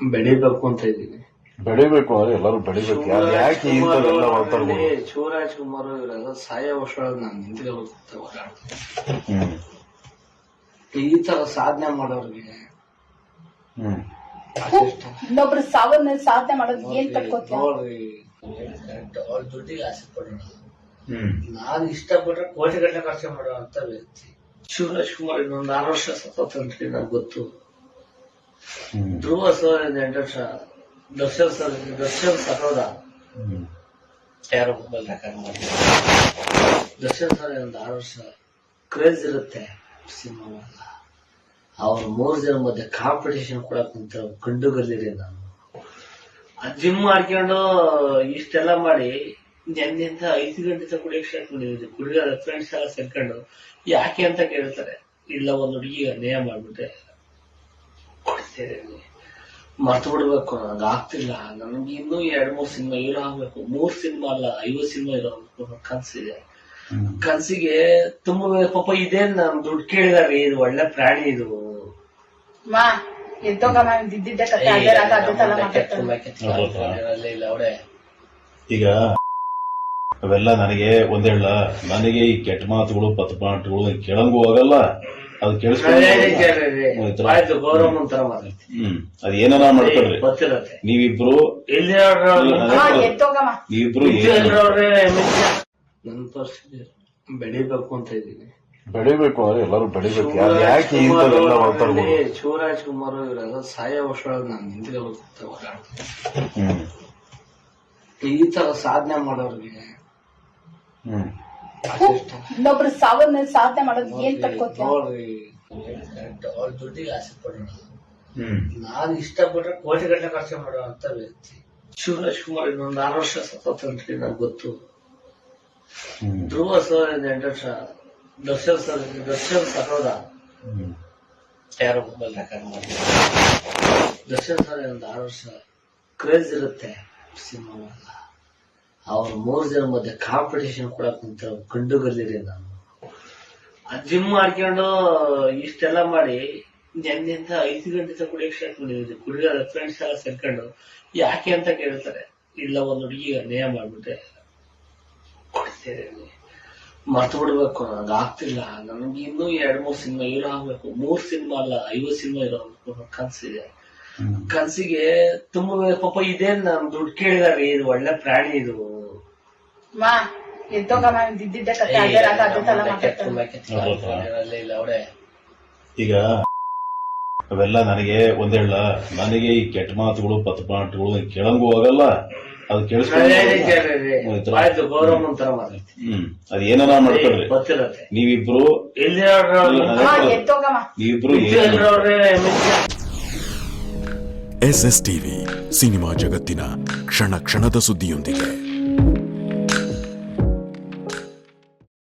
ಬೆಳಿಬೇಕು ಅಂತ ಇದ್ದೀನಿ. ಬೆಳಿಬೇಕು ಅಂದ್ರೆ ಎಲ್ಲರೂ ಬೆಳಿಬೇಕು. ಯಾರು ಯಾಕೆ ಇಂಥವೆಲ್ಲ ಮಾತಾಡ್ಬೋದು ಶಿವರಾಜ್ ಕುಮಾರ್ ಇವರೆಲ್ಲ ಸಾಯ ವರ್ಷ ನಾನು ಹ್ಮ್. ಈ ತರ ಸಾಧನೆ ಮಾಡೋರ್ಗೆ ಹ್ಮ್. ಇನ್ನೊಬ್ರು ಸಾವನ್ನ ಸಾಧನೆ ಮಾಡೋದು ಏನ್ ಕಟ್ಕೋತೀಯ ನೋಡ್ರಿ ಅವ್ರ ದುಡ್ಡಿಗೆ ಆಸೆ ಪಡೋಣ ಹ್ಮ್. ನಾನು ಇಷ್ಟಪಟ್ರೆ ಕೋಟಿ ಗಂಟೆ ಖರ್ಚು ಮಾಡುವಂತ ವ್ಯಕ್ತಿ. ಶಿವರಾಜ್ ಕುಮಾರ್ ಇನ್ನೊಂದು ಆರು ವರ್ಷ ಸತ್ತಂತ್ರಿ ನನಗೆ ಗೊತ್ತು. ಧ್ರುವ ಸರ್ ಎಂಟರ್ಷ ಎಂಟು ವರ್ಷ ದರ್ಶನ್ ಸರ್ ದರ್ಶನ್ ಸಹೋದ ಯಾರೋ ಮೊಬೈಲ್ ದರ್ಶನ್ ಸರ್ ಒಂದು ಆರು ವರ್ಷ ಕ್ರೇಜ್ ಇರುತ್ತೆ ಸಿನಿಮಾ ಅವ್ರ ಮೂರು ಜನ ಮಧ್ಯೆ ಕಾಂಪಿಟೇಷನ್ ಕೂಡ ಕುಂತ ಕಂಡುಗಲ್ಲಿರಿ ನಾನು. ಆ ಜಿಮ್ ಮಾಡ್ಕೊಂಡು ಇಷ್ಟೆಲ್ಲ ಮಾಡಿ ಎಂದಿಂತ ಐದು ಗಂಟೆ ತನಕ ಕುಡಿಯೋಕೆ ಸ್ಟಾರ್ಟ್ ಮಾಡಿದ್ವಿ ಕುಡಿಯೋದ ಫ್ರೆಂಡ್ಸ್ ಎಲ್ಲ ಸೇರ್ಕೊಂಡು ಯಾಕೆ ಅಂತ ಕೇಳ್ತಾರೆ. ಇಲ್ಲ ಒಂದು ಹುಡುಗಿ ಅನ್ಯಾಯ ಮಾಡ್ಬಿಟ್ಟೆ ಕೊಡ್ತೇನೆ ಮರ್ತು ಬಿಡ್ಬೇಕು ನನಗೆ ಆಗ್ತಿಲ್ಲ. ನನಗೆ ಇನ್ನೂ ಎರಡ್ ಮೂರ್ ಸಿನಿಮಾ ಇರೋ ಆಗ್ಬೇಕು. ಮೂರ್ ಸಿನಿಮಾ ಅಲ್ಲ ಐವತ್ ಸಿನಿಮಾ ಇರೋ ಆಗ್ಬೇಕು ಕನ್ಸಿದೆ. ಕನ್ಸಿಗೆ ತುಂಬಾ ಪಾಪ ಇದೇ ನಾನು ದುಡ್ಡು ಕೇಳಿದಾರೆ ಇದು ಒಳ್ಳೆ ಪ್ರಾಣಿ ಇದು. ಈಗ ಅವೆಲ್ಲ ನನಗೆ ಒಂದ್ ಹೇಳ ನನಗೆ ಈ ಕೆಟ್ಟ ಮಾತುಗಳು ಪತ್ ಮಾತುಗಳು ಕೇಳಂಗೂ ಹೋಗಲ್ಲ ಅದು ಕೇಳಿಸ್ಕೊಂಡು ಆಯ್ತು ಗೌರವ ಮಾತಾಡ್ತೀನಿ. ಹ್ಮ್. ಅದ್ ಏನಾರ ಮಾಡ್ಕೊಳ್ರಿ ಗೊತ್ತಿರತ್ತೆ. ನೀವಿಬ್ರು ನೀವಿಬ್ರು ನನ್ನ ಪರಿಸ್ಥಿತಿ ಬೆಳಿಬೇಕು ಅಂತ ಇದ್ದೀನಿ. ಬೆಳಿಬೇಕು ಅಂದ್ರೆ ಎಲ್ಲರೂ ಬೆಳಿಬೇಕು. ಯಾರು ಯಾಕೆ ಮಾತಾಡ್ಬೋದು? ಶಿವರಾಜ್ ಕುಮಾರ್ ಇವರೆಲ್ಲ ಸಾಯ ವರ್ಷ ನಾನು ಹ್ಮ್. ಈ ತರ ಸಾಧನೆ ಮಾಡೋರಿಗೆ ಹ್ಮ್. ಇನ್ನೊಬ್ರು ಸಾವನ್ನ ಸಾಧನೆ ಮಾಡೋದು ಏನ್ ಕಟ್ಕೋತೀಯ ನೋಡ್ರಿ ಅವ್ರ ದುಡ್ಡಿಗೆ ಆಸೆ ಪಡೋಣ ನಾನು ಇಷ್ಟಪಟ್ರೆ ಕೋಟಿ ಗಟ್ಟಲೆ ಖರ್ಚು ಮಾಡುವಂತ ವ್ಯಕ್ತಿ. ಶಿವರಾಜ್ ಕುಮಾರ್ ಇನ್ನೊಂದು ಆರು ವರ್ಷ ಸತ್ತಂತ್ರಿ ನಂಗೆ ಗೊತ್ತು. ಧ್ರುವ ಸರ್ ಎಂಟು ವರ್ಷ ದರ್ಶನ್ ಸರ್ ದರ್ಶನ್ ಸರೋದ. ಯಾರೋ ಮೊಬೈಲ್ ರೆಕಾರ್ಡ್ ಮಾಡಿ ದರ್ಶನ್ ಸರ್ ಒಂದು ಆರು ವರ್ಷ ಕ್ರೇಜ್ ಇರುತ್ತೆ ಸಿನಿಮಾ ಅವ್ರ ಮೂರು ಜನ ಮಧ್ಯೆ ಕಾಂಪಿಟೇಷನ್ ಕುಂತ ಕಂಡು ಬರ್ದಿರಲಿ ನಾನು. ಜಿಮ್ ಮಾಡ್ಕೊಂಡು ಇಷ್ಟೆಲ್ಲ ಮಾಡಿ ನೆನ್ನೆಂತ ಐದು ಗಂಟೆ ತನಕ ಕುಡಿಯಕ್ಕೆ ಸ್ಟಾರ್ಟ್ ಮಾಡಿದ್ವಿ ಕುಡಿಯೋ ಫ್ರೆಂಡ್ಸ್ ಎಲ್ಲ ಸೇರ್ಕೊಂಡು. ಯಾಕೆ ಅಂತ ಕೇಳ್ತಾರೆ. ಇಲ್ಲ ಒಂದು ಹುಡುಗಿ ಅನ್ಯಾಯ ಮಾಡ್ಬಿಟ್ಟೆ ಕೊಡ್ತೇನೆ ಮರ್ತು ಬಿಡ್ಬೇಕು ನಂಗೆ ಆಗ್ತಿಲ್ಲ. ನನಗೆ ಇನ್ನೂ ಎರಡ್ ಮೂರ್ ಸಿನಿಮಾ ಹೀರೋ ಆಗ್ಬೇಕು. ಮೂರ್ ಸಿನಿಮಾ ಅಲ್ಲ ಐವತ್ ಸಿನಿಮಾ ಇರೋ ಆಗ್ಬೇಕು ಕನ್ಸಿದೆ. ಕನ್ಸಿಗೆ ತುಂಬಾ ಪಾಪ ಇದೇನ್ ನಾನು ದುಡ್ಡು ಕೇಳಿದಾರೆ ಇದು ಒಳ್ಳೆ ಪ್ರಾಣಿ ಇದು. ಮಾ ಎದ್ದೋಗಮ್ಮ ಇದ್ದಿದ್ದೆ ಕತೆ ಅದೇ ರಾಗ ಅದೇ ತರ ಮಾತಾಡ್ತಾನೆ ಇಲ್ಲ ಈಗ ಅವೆಲ್ಲ ನನಗೆ ಒಂದ್ ಹೇಳ ನನಗೆ ಈ ಕೆಟ್ಟ ಮಾತುಗಳು ಪತ್ ಮಾತುಗಳು ಕೇಳಂಗೂ ಹೋಗಲ್ಲ ಅದು ಕೇಳಿಸ್ಕೊಂಡು ಆಯ್ತು ಗೌರವ ತರ ಮಾತಾಡ್ತೀನಿ. ಹ್ಮ್ ಅದ್ ಏನಾರ ಮಾಡ್ಕೊಳ್ರಿ ಗೊತ್ತಿರತ್ತೆ. ನೀವಿಬ್ರು ಇಲ್ಲಿ ಮಾ. ಎದ್ದೋಗಮ್ಮ ನೀವಿಬ್ರು ಏನ್- ಎಸ್ ಎಸ್ ಟಿವಿ ಸಿನಿಮಾ ಜಗತ್ತಿನ ಕ್ಷಣ ಕ್ಷಣದ ಸುದ್ದಿಯೊಂದಿಗೆ.